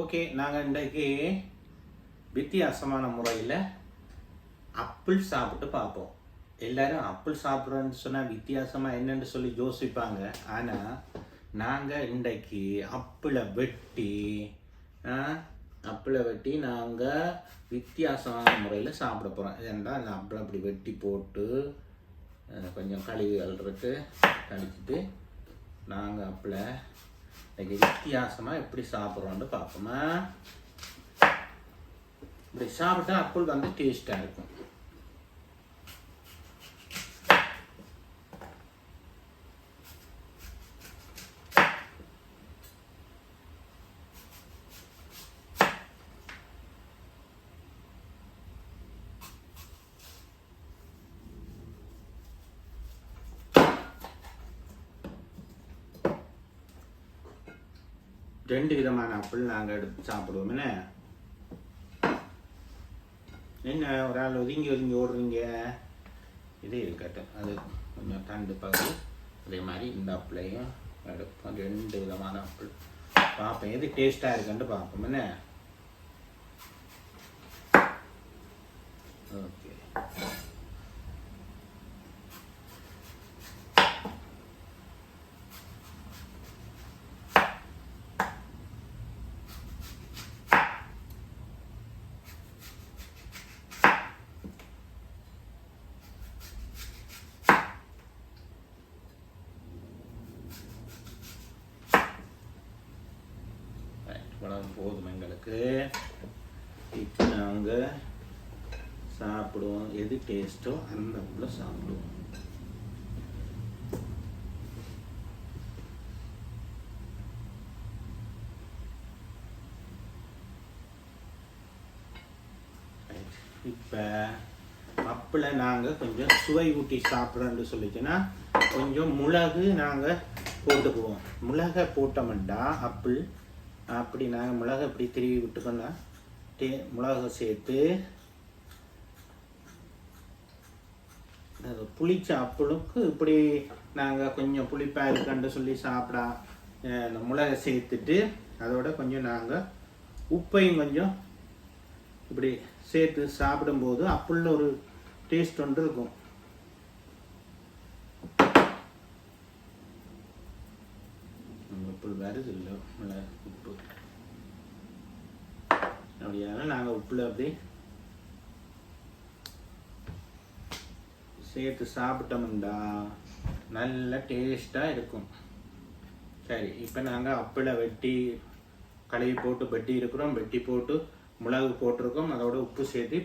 Okay நாங்கள் இன்றைக்கு வித்தியாசமான முறையில் அப்பிள் சாப்பிட்டு பார்ப்போம். எல்லோரும் அப்பிள் சாப்பிட்றோன்னு சொன்னால் வித்தியாசமாக என்னென்னு சொல்லி யோசிப்பாங்க. ஆனால் நாங்கள் இன்றைக்கு அப்பிளை வெட்டி அப்பிளை வெட்டி நாங்கள் வித்தியாசமான முறையில் சாப்பிட போகிறோம் ஏன்டா அந்த அப்பிளை அப்படி வெட்டி போட்டு கொஞ்சம் கழுவி அழுறது கழிச்சிட்டு நாங்கள் அப்பிளை இன்னைக்கு வித்தியாசமாக எப்படி சாப்பிட்றோன்னு பார்ப்போமா. இப்படி சாப்பிட்டா அப்பள் வந்து டேஸ்ட்டாக இருக்கும். ரெண்டு விதமான ஆப்பிள் நாங்கள் எடுத்து சாப்பிடுவோம். என்ன? என்ன ஒரு ஆள் ஒதுங்கி ஒதுங்கி ஓடுறீங்க? இது இருக்கட்டும். அது கொஞ்சம் தண்டு பகுதி. அதே மாதிரி இந்த ஆப்பிளையும் எடுப்போம். ரெண்டு விதமான ஆப்பிள் பார்ப்போம். எது டேஸ்ட்டாக இருக்குன்ட்டு பார்ப்போம். என்ன? ஓகே. ரைட் போதும் எங்களுக்கு. இப்போ நாங்கள் சாப்பிடுவோம். எது டேஸ்ட்டோ அந்த உள்ள சாப்பிடுவோம். இப்போ அப்பிளை நாங்கள் கொஞ்சம் சுவை ஊட்டி சாப்பிட்றோன்னு சொல்லிச்சுன்னா கொஞ்சம் மிளகு நாங்கள் போட்டுக்குவோம். மிளகை போட்டோம்டா அப்பிள் அப்படி நாங்கள் மிளகை இப்படி திருவி விட்டுக்கோன்னா டே மிளகை சேர்த்து அது புளிச்ச அப்பிளுக்கு இப்படி நாங்கள் கொஞ்சம் புளிப்பாக இருக்குன்னு சொல்லி சாப்பிடா இந்த மிளகை சேர்த்துட்டு அதோட கொஞ்சம் நாங்கள் உப்பையும் கொஞ்சம் இப்படி சேர்த்து சாப்பிடும்போது அப்புள்ள ஒரு டேஸ்ட் ஒன்று இருக்கும். உப்பு வருது இல்லை மிளகா உப்பு. நாங்கள் உப்பில் அப்படி சேர்த்து சாப்பிட்டோம்டா. நல்ல டேஸ்ட்டாக இருக்கும். சரி இப்போ நாங்கள் அப்பிளை வெட்டி கழுவி போட்டு வெட்டி இருக்கிறோம். வெட்டி போட்டு மிளகு போட்டிருக்கோம். அதோட உப்பு சேர்த்து இப்போ